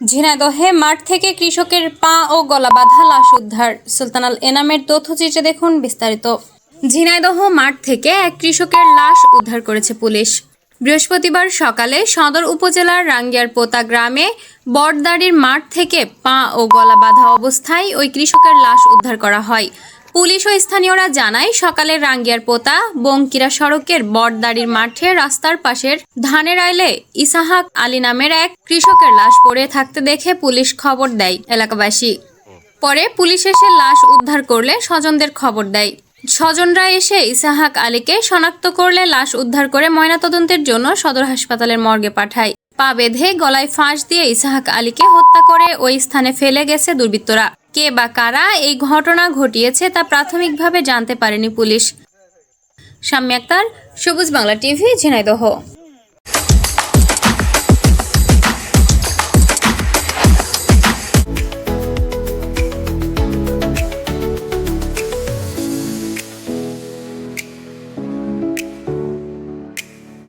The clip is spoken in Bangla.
ঝিনাইদহে মাঠ থেকে কৃষকের পা ও গলা বাঁধা লাশ উদ্ধার। সুলতানাল এনামের তথ্যচিত্রে দেখুন বিস্তারিত। ঝিনাইদহ মাঠ থেকে এক কৃষকের লাশ উদ্ধার করেছে পুলিশ। বৃহস্পতিবার সকালে সদর উপজেলার রাঙ্গিয়ার পোতা গ্রামে বটদাড়ির মাঠ থেকে পা ও গলা বাঁধা অবস্থায় ওই কৃষকের লাশ উদ্ধার করা হয়। পুলিশ ও স্থানীয়রা জানায় সকালে রাঙ্গিয়ার পোতা বঙ্কিরা সড়কের বটদাড়ির মাঠে রাস্তার পাশের ধানের আইলে ইসাহাক আলী নামের এক কৃষকের লাশ পড়ে থাকতে দেখে পুলিশ খবর দেয় এলাকাবাসী। পরে পুলিশ এসে লাশ উদ্ধার করলে স্বজনদের খবর দেয়। স্বজনরা এসে ইসাহাক আলীকে শনাক্ত করলে লাশ উদ্ধার করে ময়নাতদন্তের জন্য সদর হাসপাতালের মর্গে পাঠায়। পা বেঁধে গলায় ফাঁস দিয়ে ইসাহাক আলীকে হত্যা করে ওই স্থানে ফেলে গেছে দুর্বৃত্তরা। কে বা কারা এই ঘটনা ঘটিয়েছে তা প্রাথমিকভাবে জানতে পারেনি পুলিশ। সাম্যাক্তার সবুজ বাংলা টিভি, ঝিনাইদহ।